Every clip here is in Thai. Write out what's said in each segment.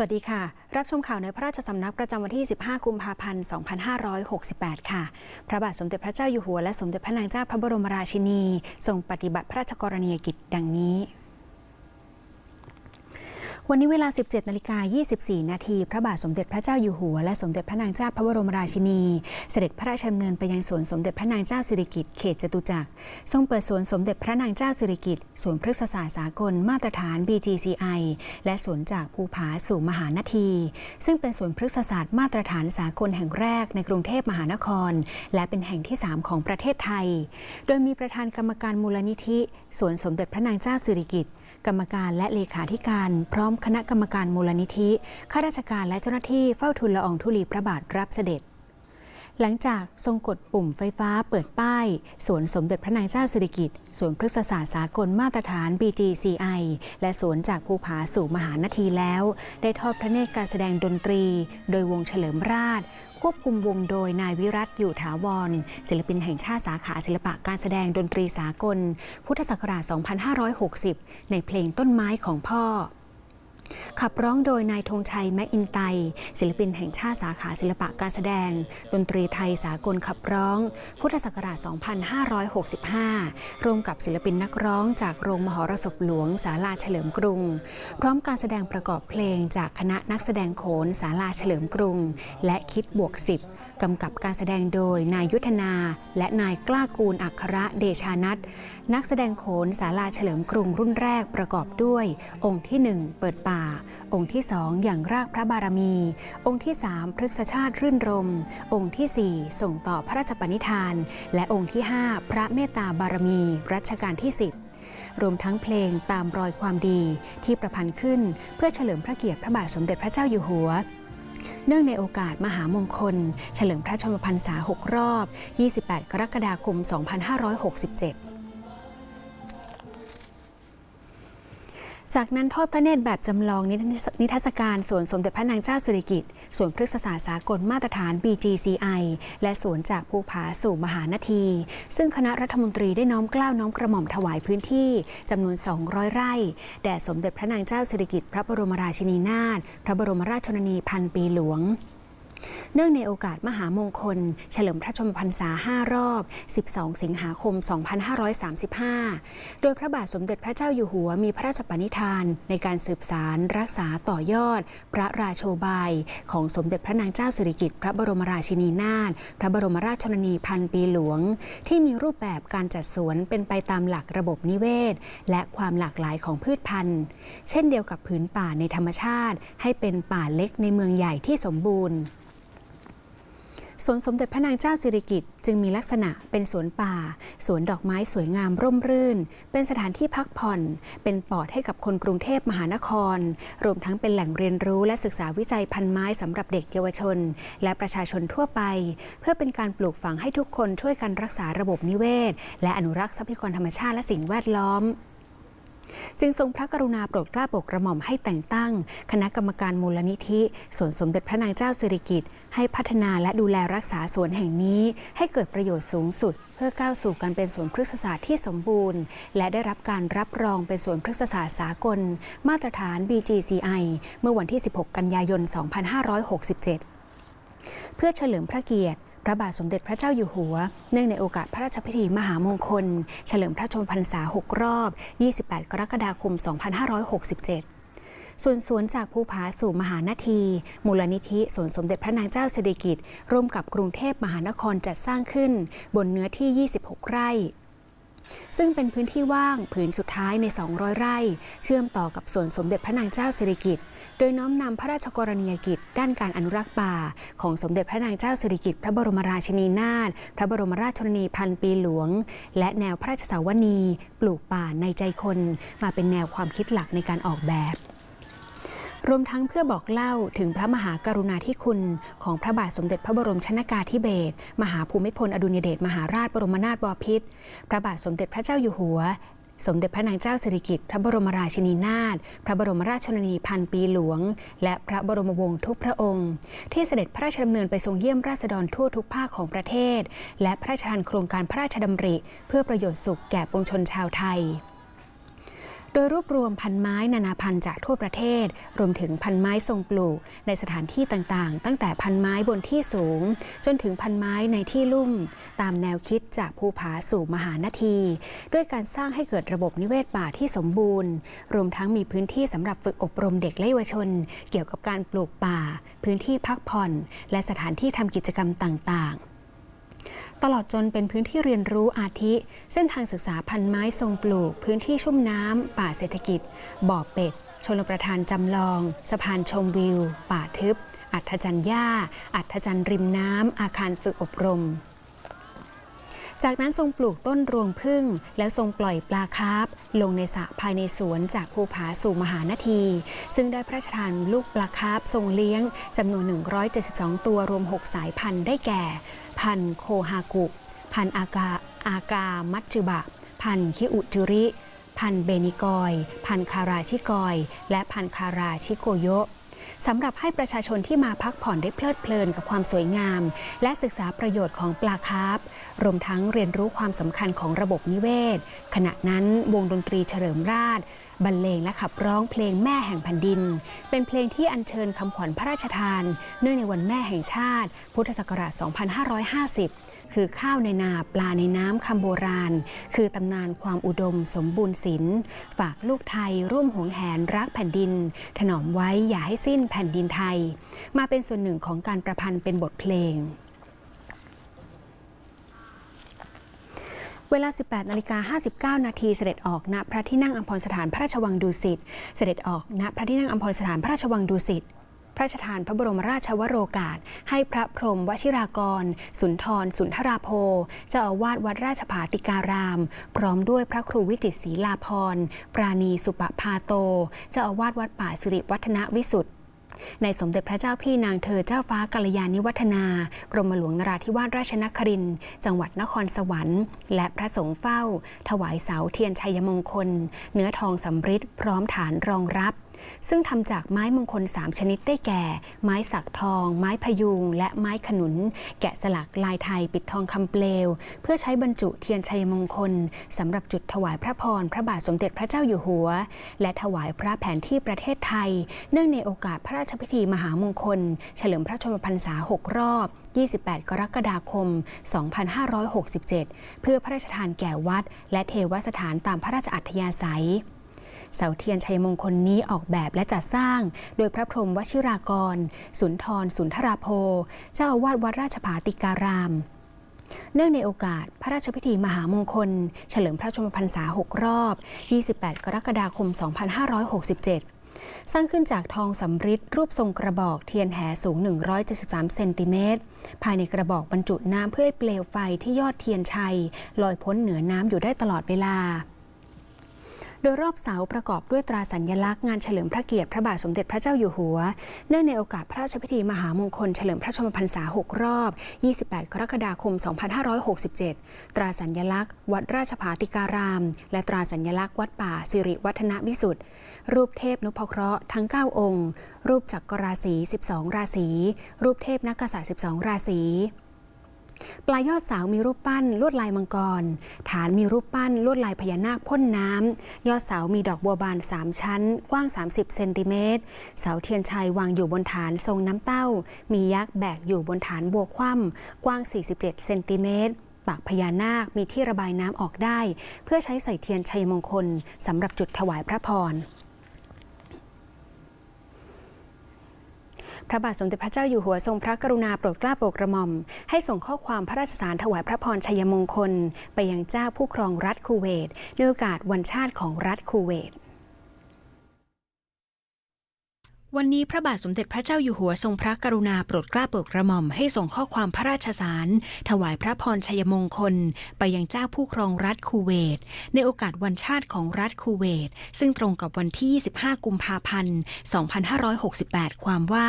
สวัสดีค่ะ รับชมข่าวในพระราชสำนักประจำวันที่ 15 กุมภาพันธ์ 2568 ค่ะ พระบาทสมเด็จพระเจ้าอยู่หัวและสมเด็จพระนางเจ้าพระบรมราชินี ทรงปฏิบัติพระราชกรณียกิจดังนี้ วันนี้เวลา 17นาฬิกา24 นาที พระบาทสมเด็จพระเจ้าอยู่หัว และสมเด็จพระนางเจ้าพระบรมราชินี เสด็จพระราชดำเนินไปยังสวนสมเด็จพระนางเจ้าสิริกิติ์เขตจตุจักร ทรงเปิดสวนสมเด็จพระนางเจ้าสิริกิติ์สวนพฤกษศาสตร์สากลมาตรฐาน BGCI และสวนจากภูผาสู่มหานาที ซึ่งเป็นสวนพฤกษศาสตร์มาตรฐานสากลแห่งแรกในกรุงเทพมหานคร และเป็นแห่งที่ 3 ของประเทศไทย โดยมีประธานกรรมการมูลนิธิสวนสมเด็จพระนางเจ้าสิริกิติ์ กรรมการและเลขาธิการ พร้อมคณะกรรมการมูลนิธิข้าราชการและเจ้าหน้าที่เฝ้าทูลละอองธุลีพระบาทรับเสด็จ หลังจากทรงกดปุ่มไฟฟ้าเปิดป้าย สวนสมเด็จพระนางเจ้าสิริกิติ์สวนพฤกษศาสตร์สากลมาตรฐาน BGCI และสวนจากภูผาสู่มหานาทีแล้ว ได้ทอดพระเนตรการแสดงดนตรี โดยวงเฉลิมราช ควบคุมวงโดยนายวิรัตอยู่ถาวร ศิลปินแห่งชาติสาขาศิลปะการแสดงดนตรีสากล พุทธศักราช 2560 ในเพลงต้นไม้ของพ่อ ขับร้องโดยนายธงชัยแมอินไต ศิลปินแห่งชาติสาขาศิลปะการแสดง ดนตรีไทยสากลขับร้อง พุทธศักราช 2565 ร่วมกับศิลปินนักร้องจากโรงมหรสพหลวงศาลาเฉลิมกรุง พร้อมการแสดงประกอบเพลงจากคณะนักแสดงโขนศาลาเฉลิมกรุง และคิดบวกสิบกำกับการแสดงโดยนายยุทธนา และนายกล้ากูลอัครเดชานัทนักแสดงโขนศาลาเฉลิมกรุงรุ่นแรกประกอบด้วย องค์ที่ 1 เปิดป่าองค์ที่2องอย่างรากพระบารมี องค์ที่3พฤกษชาติรื่นรม องค์ที่สี่ส่งต่อพระราชปณิธาน และองค์ที่5พระเมตตาบารมี รัชกาลที่10รวมทั้งเพลงตามรอยความดีที่ประพันธ์ขึ้นเพื่อเฉลิมพระเกียรติพระบาทสมเด็จพระเจ้าอยู่หัว เนื่องในโอกาสมหามงคล เฉลิมพระชนมพรรษา 6 รอบ 28 กรกฎาคม 2567 จากนั้นทอดพระเนตรแบบจำลองนิทรรศการสวนสมเด็จพระนางเจ้าสิริกิติ์สวนพฤกษศาสตร์สากลมาตรฐาน BGCI และสวนจากภูผาสู่มหานาที ซึ่งคณะรัฐมนตรีได้น้อมกล้าวน้อมกระหม่อมถวายพื้นที่จำนวน 200 ไร่ แด่สมเด็จพระนางเจ้าสิริกิติ์พระบรมราชินีนาถพระบรมราชชนนีพันปีหลวง เนื่องในโอกาสมหามงคล เฉลิมพระชนมพรรษา 5 รอบ 12 สิงหาคม 2535 โดยพระบาทสมเด็จพระเจ้าอยู่หัวมีพระราชปณิธาน ในการสืบสารรักษาต่อยอด พระราโชบาย ของสมเด็จพระนางเจ้าสิริกิติ์พระบรมราชินีนาถพระบรมราชชนนีพันปีหลวง ที่มีรูปแบบการจัดสวนเป็นไปตามหลักระบบนิเวศ และความหลากหลายของพืชพันธุ์ เช่นเดียวกับผืนป่าในธรรมชาติ ให้เป็นป่าเล็กในเมืองใหญ่ที่สมบูรณ์ สวนสมเด็จพระนางเจ้าสิริกิติ์จึงมีลักษณะเป็นสวนป่า สวนดอกไม้สวยงามร่มรื่น เป็นสถานที่พักผ่อน เป็นปอดให้กับคนกรุงเทพมหานคร รวมทั้งเป็นแหล่งเรียนรู้และศึกษาวิจัยพันไม้สำหรับเด็กเยาวชน และประชาชนทั่วไป เพื่อเป็นการปลูกฝังให้ทุกคนช่วยกันรักษาระบบนิเวศ และอนุรักษ์ทรัพยากรธรรมชาติและสิ่งแวดล้อม จึงทรงพระกรุณาโปรดเกล้าโปรดกระหม่อมให้แต่งตั้ง คณะกรรมการมูลนิธิสวนสมเด็จพระนางเจ้าสิริกิติ์ให้พัฒนาและดูแลรักษาสวนแห่งนี้ ให้เกิดประโยชน์สูงสุด เพื่อก้าวสู่การเป็นสวนพฤกษศาสตร์ที่สมบูรณ์ และได้รับการรับรองเป็นสวนพฤกษศาสตร์สากล มาตรฐาน BGCI เมื่อวันที่ 16 กันยายน 2567 เพื่อเฉลิมพระเกียรติ พระบาทสมเด็จพระเจ้าอยู่หัว เนื่องในโอกาสพระราชพิธีมหามงคล เฉลิมพระชนมพรรษา 6 รอบ 28 กรกฎาคม 2567ส่วนสวนจากภูผาสู่มหานาที มูลนิธิสวนสมเด็จพระนางเจ้าสิริกิติ์ร่วมกับกรุงเทพมหานครจัดสร้างขึ้น บนเนื้อที่ 26 ไร่ ซึ่งเป็นพื้นที่ว่างผืนสุดท้ายใน 200 ไร่ เชื่อมต่อกับสวนสมเด็จพระนางเจ้าสิริกิติ์ โดยน้อมนำพระราชกรณียกิจ ด้านการอนุรักษ์ป่า ของสมเด็จพระนางเจ้าสิริกิติ์พระบรมราชินีนาถพระบรมราชชนนีพันปีหลวง และแนวพระราชสาวนี ปลูกป่าในใจคน มาเป็นแนวความคิดหลักในการออกแบบรวมทั้งเพื่อบอกเล่าถึงพระมหากรุณาธิคุณ ของพระบาทสมเด็จพระบรมชนากาธิเบศรมหาภูมิพลอดุลยเดชมหาราชบรมนาถบพิตรพระบาทสมเด็จพระเจ้าอยู่หัว สมเด็จพระนางเจ้าสิริกิติ์พระบรมราชินีนาถ พระบรมราชชนนีพันปีหลวง และพระบรมวงศ์ทุกพระองค์ ที่เสด็จพระราชดำเนินไปทรงเยี่ยมราษฎรทั่วทุกภาคของประเทศ และพระราชทานโครงการพระราชดำริ เพื่อประโยชน์สุขแก่ปวงชนชาวไทย โดยรวบรวมพันไม้นานาพันธุ์จากทั่วประเทศ รวมถึงพันไม้ทรงปลูก ในสถานที่ต่างๆ ตั้งแต่พันไม้บนที่สูง จนถึงพันไม้ในที่ลุ่ม ตามแนวคิดจากภูผาสู่มหานาที ด้วยการสร้างให้เกิดระบบนิเวศป่าที่สมบูรณ์ รวมทั้งมีพื้นที่สำหรับฝึกอบรมเด็กและเยาวชน เกี่ยวกับการปลูกป่า พื้นที่พักผ่อน และสถานที่ทำกิจกรรมต่างๆ ตลอดจนเป็นพื้นที่เรียนรู้อาทิ เส้นทางศึกษาพันไม้ทรงปลูก พื้นที่ชุ่มน้ำป่าเศรษฐกิจ บ่อเป็ดชลประทานจำลอง สะพานชมวิว ป่าทึบ อัฐจันหญ้า อัฐจันริมน้ำ อาคารฝึกอบรม จากนั้นทรงปลูกต้นรวงพึ่ง แล้วทรงปล่อยปลาคาร์ฟลงในสระภายในสวนจากภูผาสู่มหานาที ซึ่งได้พระราชทานลูกปลาคาร์ฟทรงเลี้ยงจำนวน 172 ตัวรวม 6 สายพันธุ์ได้แก่ พันโคฮากุ พันอากาอากามัตจุบะ พันคิอุจุริ พันเบนิกอย พันคาราชิกอย และพันคาราชิโกโยะสำหรับให้ประชาชนที่มาพักผ่อนได้เพลิดเพลินกับความสวยงาม และศึกษาประโยชน์ของปลาคาร์ฟรวมทั้งเรียนรู้ความสำคัญของระบบนิเวศ ขณะนั้นวงดนตรีเฉลิมราช บรรเลงและขับร้องเพลงแม่แห่งแผ่นดิน เป็นเพลงที่อัญเชิญคำขวัญพระราชทาน เนื่องในวันแม่แห่งชาติ พุทธศักราช 2550คือข้าวในนาปลาในน้ำคำโบราณ คือตำนานความอุดมสมบูรณ์ศิลป์ฝากลูกไทยร่วมหวงแหนรักแผ่นดิน ถนอมไว้อย่าให้สิ้นแผ่นดินไทย มาเป็นส่วนหนึ่งของการประพันธ์เป็นบทเพลง เวลา 18นาฬิกา59 นาทีเสด็จออกณพระที่นั่งอัมพรสถานพระราชวังดุสิต เสด็จออกณพระที่นั่งอัมพรสถานพระราชวังดุสิตพระราชทานพระบรมราชวโรกาส ให้พระพรหมวชิรากร สุนทร สุนทราโพเจ้าอาวาสวัดราชภาติการาม พร้อมด้วยพระครูวิจิตศรีลาพรปราณีสุปพาโต เจ้าอาวาสวัดป่าสิริวัฒนวิสุทธิ์ ในสมเด็จพระเจ้าพี่นางเธอเจ้าฟ้ากัลยาณิวัฒนากรมหลวงนราธิวาสราชนครินทร์จังหวัดนครสวรรค์ และพระสงฆ์เฝ้า ถวายเสาเทียนชัยมงคล เนื้อทองสำริดพร้อมฐานรองรับ ซึ่งทำจากไม้มงคล 3 ชนิดได้แก่ ไม้สักทอง ไม้พยุง และไม้ขนุน แกะสลักลายไทยปิดทองคำเปลว เพื่อใช้บรรจุเทียนชัยมงคลสำหรับจุดถวายพระพร พระบาทสมเด็จพระเจ้าอยู่หัว และถวายพระแผนที่ประเทศไทย เนื่องในโอกาสพระราชพิธีมหามงคล เฉลิมพระชนมพรรษา 6 รอบ 28 กรกฎาคม 2567 เพื่อพระราชทานแก่วัด และเทวสถานตามพระราชอัธยาศัย เสาเทียนชัยมงคลนี้ออกแบบและจัดสร้าง โดยพระพรหมวชิรากร สุนทร สุนทราโพเจ้าอาวาสวัดราชภาติการาม เนื่องในโอกาสพระราชพิธีมหามงคล เฉลิมพระชนมพรรษา 6 รอบ 28 กรกฎาคม 2567สร้างขึ้นจากทองสำริดรูปทรงกระบอกเทียนแหสูง 173 เซนติเมตร ภายในกระบอกบรรจุน้ำเพื่อให้เปลวไฟที่ยอดเทียนชัย ลอยพ้นเหนือน้ำอยู่ได้ตลอดเวลา โดยรอบเสาประกอบด้วยตราสัญลักษณ์งานเฉลิมพระเกียรติพระบาทสมเด็จพระเจ้าอยู่หัว เนื่องในโอกาสพระราชพิธีมหามงคลเฉลิมพระชนมพรรษา 6 รอบ 28 กรกฎาคม 2567 ตราสัญลักษณ์ วัดราชภาติการาม และตราสัญลักษณ์วัดป่าสิริวัฒนวิสุทธิ์รูปเทพนุพเคราะห์ทั้ง 9 องค์ รูปจักรราศี 12 ราศี รูปเทพนักกษัตริย์ 12 ราศี ปลายยอดเสามีรูปปั้นลวดลายมังกร ฐานมีรูปปั้นลวดลายพญานาคพ่นน้ำ ยอดเสามีดอกบัวบาน 3 ชั้น กว้าง 30 เซนติเมตร เสาเทียนชัยวางอยู่บนฐานทรงน้ำเต้า มียักษ์แบกอยู่บนฐานบัวคว่ำกว้าง 47 เซนติเมตรปากพญานาคมีที่ระบายน้ำออกได้ เพื่อใช้ใส่เทียนชัยมงคลสำหรับจุดถวายพระพร พระบาทสมเด็จพระเจ้าอยู่หัวทรงพระกรุณาโปรดเกล้าโปรดกระหม่อม ให้ส่งข้อความพระราชสารถวายพระพรชัยมงคล ไปยังเจ้าผู้ครองรัฐคูเวตในโอกาสวันชาติของรัฐคูเวต วันนี้พระบาทสมเด็จพระเจ้าอยู่หัวทรงพระกรุณาโปรดเกล้าโปรดกระหม่อมให้ส่งข้อความพระราชสาร ถวายพระพรชัยมงคล ไปยังเจ้าผู้ครองรัฐคูเวต ในโอกาสวันชาติของรัฐคูเวต ซึ่งตรงกับวันที่ 25 กุมภาพันธ์ 2568 ความว่า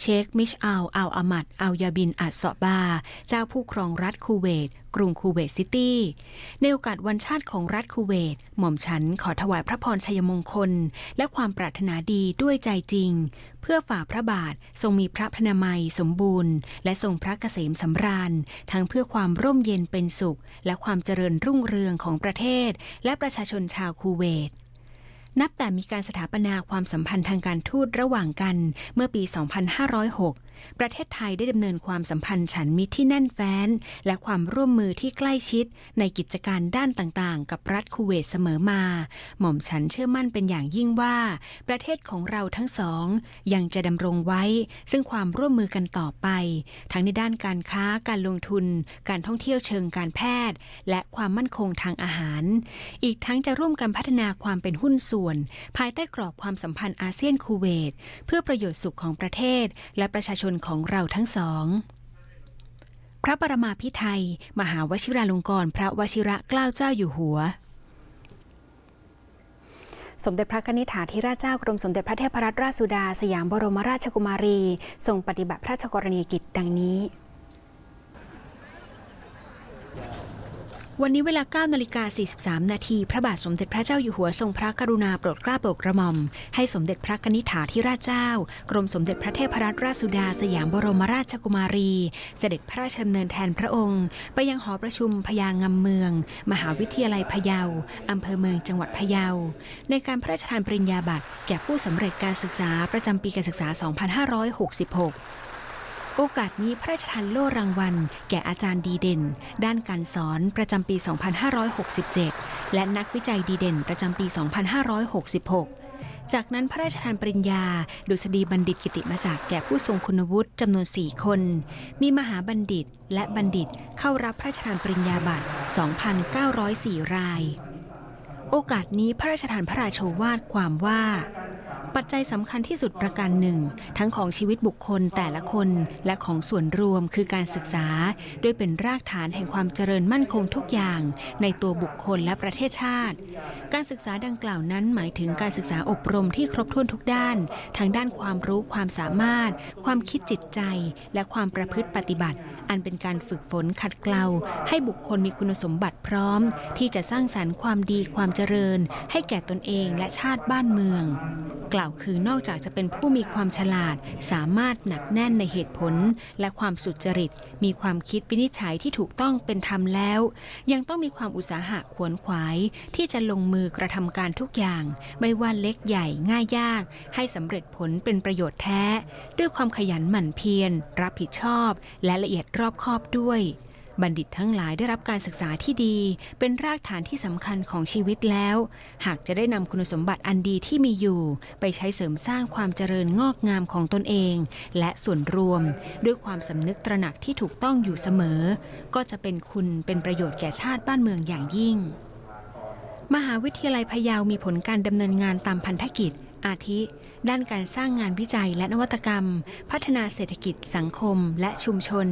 เชคมิชอัลอัลอามัดอัลยาบินอัดเซาะบา เจ้าผู้ครองรัฐคูเวต กรุงคูเวตซิตี้ ในโอกาสวันชาติของรัฐคูเวต หม่อมฉันขอถวายพระพรชัยมงคล และความปรารถนาดีด้วยใจจริง เพื่อฝ่าพระบาททรงมีพระพนามัยสมบูรณ์ และทรงพระเกษมสำราญ ทั้งเพื่อความร่มเย็นเป็นสุข และความเจริญรุ่งเรืองของประเทศ และประชาชนชาวคูเวต นับแต่มีการสถาปนาความสัมพันธ์ทางการทูตระหว่างกันเมื่อปี 2506 ประเทศไทยได้ดำเนินความสัมพันธ์ฉันมิตรที่แน่นแฟ้น และความร่วมมือที่ใกล้ชิด ในกิจการด้านต่างๆ กับรัฐคูเวตเสมอมา หม่อมฉันเชื่อมั่นเป็นอย่างยิ่งว่า ประเทศของเราทั้งสอง ยังจะดำรงไว้ ซึ่งความร่วมมือกันต่อไป ทั้งในด้านการค้าการลงทุน การท่องเที่ยวเชิงการแพทย์ และความมั่นคงทางอาหาร อีกทั้งจะร่วมกันพัฒนาความเป็นหุ้นส่วน ภายใต้กรอบความสัมพันธ์อาเซียนคูเวตเพื่อประโยชน์สุขของประเทศ และประชาชนของเราทั้งสอง พระปรมาพิไทยมหาวชิราลงกรณ์พระวชิระเกล้าเจ้าอยู่หัว สมเด็จพระนิษฐาธิราชเจ้ากรมสมเด็จพระเทพรัตนราชสุดา สยามบรมราชกุมารี ทรงปฏิบัติพระราชกรณียกิจดังนี้ วันนี้เวลา 9 นาฬิกา 43 นาที พระบาทสมเด็จพระเจ้าอยู่หัวทรงพระกรุณาโปรดเกล้าโปรดกระหม่อม ให้สมเด็จพระกนิษฐาธิราชเจ้า กรมสมเด็จพระเทพรัตนราชสุดาสยามบรมราชกุมารี เสด็จพระราชดำเนินแทนพระองค์ ไปยังหอประชุมพญางำเมือง มหาวิทยาลัยพะเยา อำเภอเมืองจังหวัดพะเยา ในการพระราชทานปริญญาบัตรแก่ผู้สำเร็จการศึกษาประจำปีการศึกษา 2566 โอกาสนี้พระราชทานโล่รางวัล แก่อาจารย์ดีเด่น ด้านการสอนประจำปี 2567 และนักวิจัยดีเด่นประจำปี 2566 จากนั้นพระราชทานปริญญา ดุษฎีบัณฑิตกิติมศักดิ์แก่ผู้ทรงคุณวุฒิจำนวน 4 คน มีมหาบัณฑิตและบัณฑิตเข้ารับพระราชทานปริญญาบัตร 2,904 ราย โอกาสนี้พระราชทานพระราโชวาทความว่า ปัจจัยสำคัญที่สุดประการหนึ่ง ทั้งของชีวิตบุคคลแต่ละคนและของส่วนรวมคือการศึกษา ด้วยเป็นรากฐานแห่งความเจริญมั่นคงทุกอย่าง ในตัวบุคคลและประเทศชาติ การศึกษาดังกล่าวนั้นหมายถึงการศึกษาอบรมที่ครบถ้วนทุกด้านทั้งด้านความรู้ความสามารถ ความคิดจิตใจ และความประพฤติปฏิบัติ อันเป็นการฝึกฝนขัดเกลาให้บุคคลมีคุณสมบัติพร้อม ที่จะสร้างสรรค์ความดีความเจริญ ให้แก่ตนเองและชาติบ้านเมืองกล่าวคือนอกจากจะเป็นผู้มีความฉลาด สามารถหนักแน่นในเหตุผล และความสุจริต มีความคิดวินิจฉัยที่ถูกต้องเป็นธรรมแล้ว ยังต้องมีความอุตสาหะขวนขวาย ที่จะลงมือกระทำการทุกอย่าง ไม่ว่าเล็กใหญ่ง่ายยาก ให้สำเร็จผลเป็นประโยชน์แท้ ด้วยความขยันหมั่นเพียร รับผิดชอบ และละเอียดรอบคอบด้วย บัณฑิตทั้งหลายได้รับการศึกษาที่ดี เป็นรากฐานที่สำคัญของชีวิตแล้ว หากจะได้นำคุณสมบัติอันดีที่มีอยู่ ไปใช้เสริมสร้างความเจริญงอกงามของตนเอง และส่วนรวม ด้วยความสำนึกตระหนักที่ถูกต้องอยู่เสมอ ก็จะเป็นคุณเป็นประโยชน์แก่ชาติบ้านเมืองอย่างยิ่ง มหาวิทยาลัยพะเยามีผลการดำเนินงานตามพันธกิจ อาทิ ด้านการสร้างงานวิจัยและนวัตกรรม พัฒนาเศรษฐกิจสังคมและชุมชน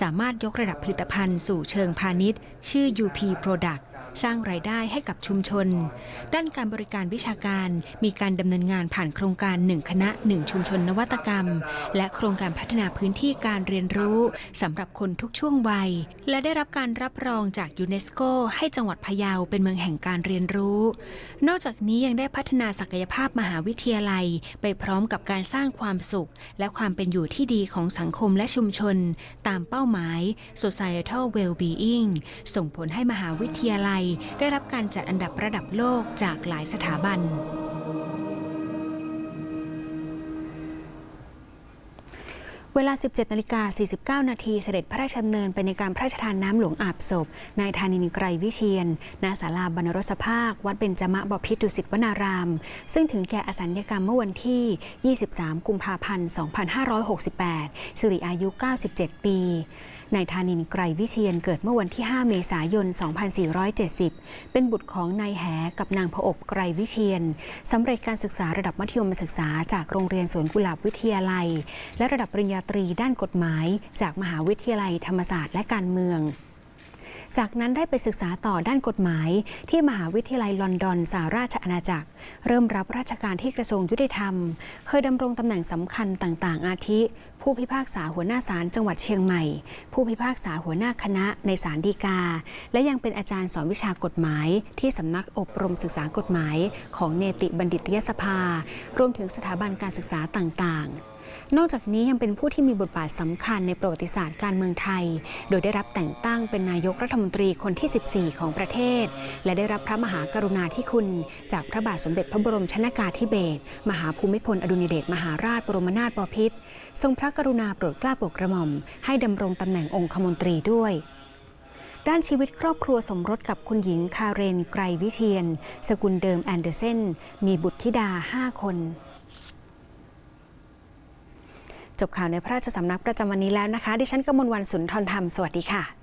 สามารถยกระดับผลิตภัณฑ์สู่เชิงพาณิชย์ ชื่อ UP Product สร้างรายได้ให้กับชุมชน ด้านการบริการวิชาการมีการดำเนินงานผ่านโครงการ 1 คณะ 1 ชุมชนนวัตกรรม และโครงการพัฒนาพื้นที่การเรียนรู้สำหรับคนทุกช่วงวัย และได้รับการรับรองจากยูเนสโก ให้จังหวัดพะเยาเป็นเมืองแห่งการเรียนรู้ นอกจากนี้ยังได้พัฒนาศักยภาพมหาวิทยาลัย ไปพร้อมกับการสร้างความสุข และความเป็นอยู่ที่ดีของสังคมและชุมชน ตามเป้าหมาย Societal Well-being ส่งผลให้มหาวิทยาลัยได้รับการจัดอันดับระดับโลกจากหลายสถาบันเวลา 17นาฬิกา49 นาทีเสด็จพระราชดำเนินไปในการพระราชทานน้ำหลวงอาบศพ นายธานินไกรวิเชียนณศาลาบรรรสภาค วัดเบญจมะบพิตรดุสิตวนาราม ซึ่งถึงแก่อสัญญกรรมเมื่อวันที่ 23 กุมภาพันธ์ 2568 สิริอายุ 97 ปี นายธานินไกรวิเชียนเกิดเมื่อวันที่ 5 เมษายน 2470 เป็นบุตรของนายแหกับนางพอบไกรวิเชียนสำเร็จการศึกษาระดับมัธยมศึกษาจากโรงเรียนสวนกุหลาบวิทยาลัย และระดับปริญญาตรีด้านกฎหมาย จากมหาวิทยาลัยธรรมศาสตร์และการเมือง จากนั้นได้ไปศึกษาต่อด้านกฎหมาย ที่มหาวิทยาลัยลอนดอนสหราชอาณาจักร เริ่มรับราชการที่กระทรวงยุติธรรม เคยดำรงตำแหน่งสำคัญต่างๆ อาทิ ผู้พิพากษาหัวหน้าศาลจังหวัดเชียงใหม่ ผู้พิพากษาหัวหน้าคณะในศาลฎีกา และยังเป็นอาจารย์สอนวิชากฎหมาย ที่สำนักอบรมศึกษากฎหมาย ของเนติบัณฑิตยสภา รวมถึงสถาบันการศึกษาต่างๆ นอกจากนี้ยังเป็นผู้ที่มีบทบาทสำคัญในประวัติศาสตร์การเมืองไทย โดยได้รับแต่งตั้งเป็นนายกรัฐมนตรีคนที่ 14 ของประเทศ และได้รับพระมหากรุณาธิคุณ จากพระบาทสมเด็จพระบรมชนากาธิเบศรมหาภูมิพลอดุลยเดชมหาราชบรมนาถบพิตรทรงพระกรุณาโปรดเกล้าโปรดกระหม่อม ให้ดำรงตำแหน่งองคมนตรีด้วยด้านชีวิตครอบครัวสมรสกับคุณหญิงคาเรนไกรวิเชียน สกุลเดิมแอนเดอร์เซนมีบุตรธิดา 5 คน จบข่าวในพระราชสำนักประจำวันนี้แล้วนะคะ ดิฉันกมลวันสุนทรธรรม สวัสดีค่ะ